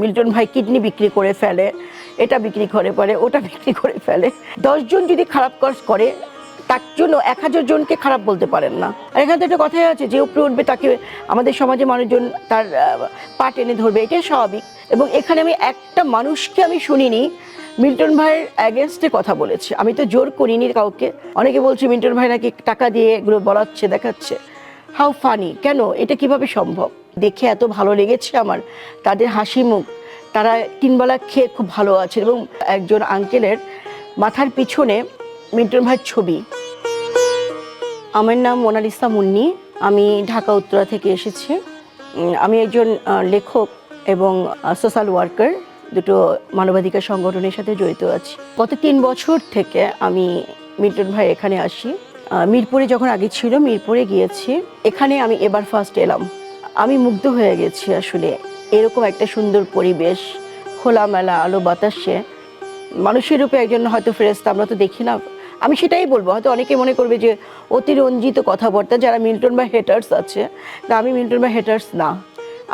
Milton ভাই kidney বিক্রি করে ফেলে, এটা বিক্রি করে পরে, ওটা বিক্রি করে ফেলে। দশজন যদি খারাপ কাজ করে, তার জন্য এক হাজার জনকে খারাপ বলতে পারেন না। আর এখানে তো একটা কথাই আছে, যে উপরে উঠবে তাকে আমাদের সমাজে মানুষজন তার পা টেনে ধরবে, এটাই স্বাভাবিক। এবং এখানে আমি একটা মানুষকে আমি শুনিনি, মিল্টন ভাইয়ের অ্যাগেনস্টে কথা বলেছে। আমি তো জোর করিনি কাউকে। অনেকে বলছে মিল্টন ভাই নাকি টাকা দিয়ে এগুলো বলাচ্ছে, দেখাচ্ছে। হাউ ফানি কেন? এটা কীভাবে সম্ভব? দেখে এত ভালো লেগেছে আমার, তাদের হাসি মুখ। তারা তিনবেলা খেয়ে খুব ভালো আছে এবং একজন আঙ্কেলের মাথার পিছনে মিন্টন ভাইয়ের ছবি। আমার নাম মোনালিসা মুন্নি, আমি ঢাকা, উত্তরা থেকে এসেছি। আমি একজন লেখক এবং সোশ্যাল ওয়ার্কার দুটো মানবাধিকার সংগঠনের সাথে জড়িত আছি। গত তিন বছর থেকে আমি মিল্টন ভাই এখানে আসি। মিরপুরে যখন আগে ছিল, মিরপুরে গিয়েছি। এখানে আমি এবার ফার্স্ট এলাম। আমি মুগ্ধ হয়ে গেছি আসলে। এরকম একটা সুন্দর পরিবেশ, খোলামেলা, আলো বাতাসে। মানুষের রূপে একজন হয়তো ফেরেস্তা আমরা তো দেখি না। আমি সেটাই বলব, হয়তো অনেকে মনে করবে যে অতিরঞ্জিত কথাবার্তা, যারা মিল্টন ভাই হেটার্স আছে তা আমি মিল্টন ভাই হেটার্স না।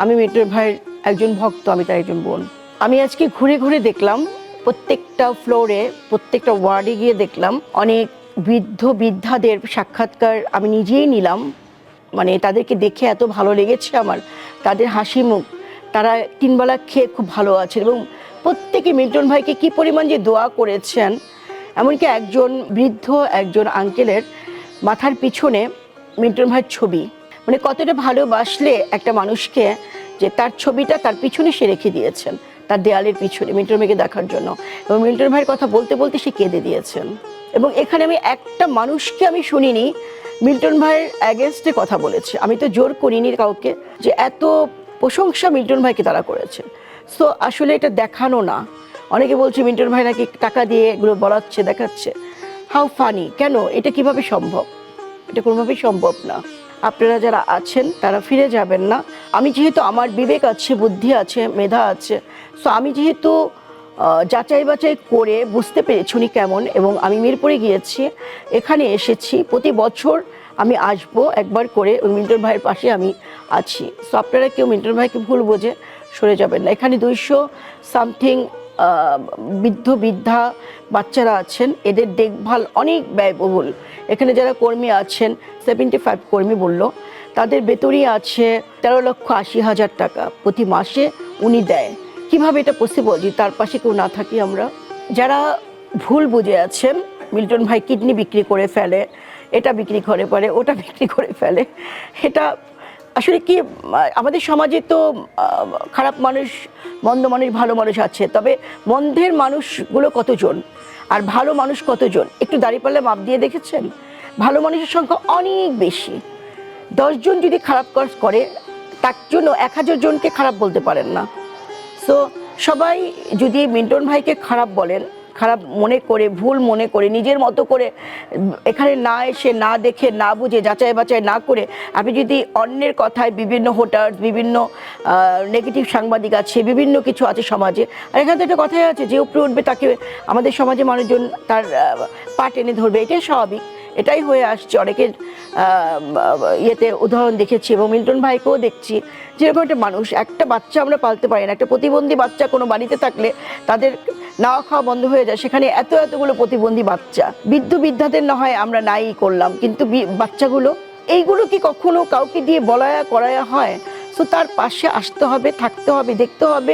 আমি মিল্টন ভাইয়ের একজন ভক্ত, আমি তার একজন বোন। আমি আজকে ঘুরে ঘুরে দেখলাম, প্রত্যেকটা ফ্লোরে প্রত্যেকটা ওয়ার্ডে গিয়ে দেখলাম, অনেক বৃদ্ধ বৃদ্ধাদের সাক্ষাৎকার আমি নিজেই নিলাম। মানে তাদেরকে দেখে এত ভালো লেগেছে আমার। তাদের হাসি মুখ। তারা তিনবেলা খেয়ে খুব ভালো আছে এবং প্রত্যেকে মিল্টন ভাইকে কি পরিমাণ যে দোয়া করেছেন, এমনকি একজন বৃদ্ধ, একজন আঙ্কেলের মাথার পিছনে মিল্টন ভাইয়ের ছবি। মানে কতটা ভালোবাসলে একটা মানুষকে যে তার ছবিটা তার পিছনে সে রেখে দিয়েছেন, তার দেয়ালের পিছনে মিল্টন ভাইকে দেখার জন্য। এবং মিল্টন ভাইয়ের কথা বলতে বলতে সে কেঁদে দিয়েছেন। এবং এখানে আমি একটা মানুষকে আমি শুনিনি। মিল্টন ভাইয়ের অ্যাগেনস্টে কথা বলেছে। আমি তো জোর করিনি কাউকে যে এত প্রশংসা মিল্টন ভাইকে তারা করেছে। সো আসলে এটা দেখানো না। অনেকে বলছে মিল্টন ভাই নাকি টাকা দিয়ে এগুলো বলাচ্ছে, দেখাচ্ছে। হাউ ফানি কেন? এটা কীভাবে সম্ভব? এটা কোনোভাবেই সম্ভব না। আপনারা যারা আছেন, তারা ফিরে যাবেন না। আমি যেহেতু আমার বিবেক আছে, বুদ্ধি আছে, মেধা আছে সো আমি যেহেতু যাচাই বাছাই করে বুঝতে পেরেছি উনি কেমন এবং আমি মিরপুরে গিয়েছি, এখানে এসেছি। প্রতি বছর আমি আসব একবার করে ওই মিল্টন ভাইয়ের পাশে আমি আছি। সো আপনারা কেউ মিল্টন ভাইকে ভুল বোঝে সরে যাবেন না। এখানে দুইশো সামথিং বৃদ্ধ, বৃদ্ধা বাচ্চারা আছেন। এদের দেখভাল অনেক ব্যয়বহুল। এখানে যারা কর্মী আছেন সেভেন্টি ফাইভ কর্মী বলল, তাদের বেতনই আছে তেরো লক্ষ আশি হাজার টাকা। প্রতি মাসে উনি দেয়। কীভাবে এটা পসিবল যে তার পাশে কেউ না থাকি আমরা? যারা ভুল বুঝে আছেন, মিল্টন ভাই কিডনি বিক্রি করে ফেলে, এটা বিক্রি করে পারে, ওটা বিক্রি করে ফেলে, এটা আসলে কি, আমাদের সমাজে তো খারাপ মানুষ, মন্দ মানুষ, ভালো মানুষ আছে, তবে মন্দের মানুষগুলো কতজন? আর ভালো মানুষ কতজন? একটু দাঁড়িপাল্লা মাপ দিয়ে দেখেছেন? ভালো মানুষের সংখ্যা অনেক বেশি। দশজন যদি খারাপ কাজ করে, তার জন্য এক হাজার জনকে খারাপ বলতে পারেন না। সো সবাই যদি মিন্টন ভাইকে খারাপ বলেন, খারাপ মনে করে, ভুল মনে করে, নিজের মতো করে, এখানে না এসে, না দেখে, না বুঝে, যাচাই বাছাই না করে, আপনি যদি অন্যের কথায় বিভিন্ন হোটার বিভিন্ন নেগেটিভ সাংবাদিক আছে, বিভিন্ন কিছু আছে সমাজে, আর এখানে তো একটা কথাই আছে, যে উপরে উঠবে তাকে আমাদের সমাজে মানুষজন তার পা টেনে ধরবে, এটাই স্বাভাবিক, এটাই হয়ে আসছে, অনেকের ইয়েতে উদাহরণ দেখেছি এবং মিল্টন ভাইকেও দেখছি। যেরকম একটা মানুষ, একটা বাচ্চা আমরা পালতে পারি না, একটা প্রতিবন্ধী বাচ্চা কোনো বাড়িতে থাকলে তাদের নাওয়া খাওয়া বন্ধ হয়ে যায়, সেখানে এত এতগুলো প্রতিবন্ধী বাচ্চা। বৃদ্ধ বৃদ্ধাদের না হয় আমরা নাই করলাম, কিন্তু বাচ্চাগুলো, এইগুলো কি কখনো কাউকে দিয়ে বলায়া করায়া হয়? সো তার পাশে আসতে হবে, থাকতে হবে, দেখতে হবে।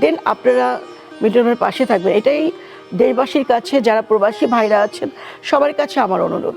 দেন আপনারা মিল্টন ভাইয়ের পাশে থাকবেন। এটাই দেশবাসীর কাছে, যারা প্রবাসী ভাইরা আছেন, সবার কাছে আমার অনুরোধ।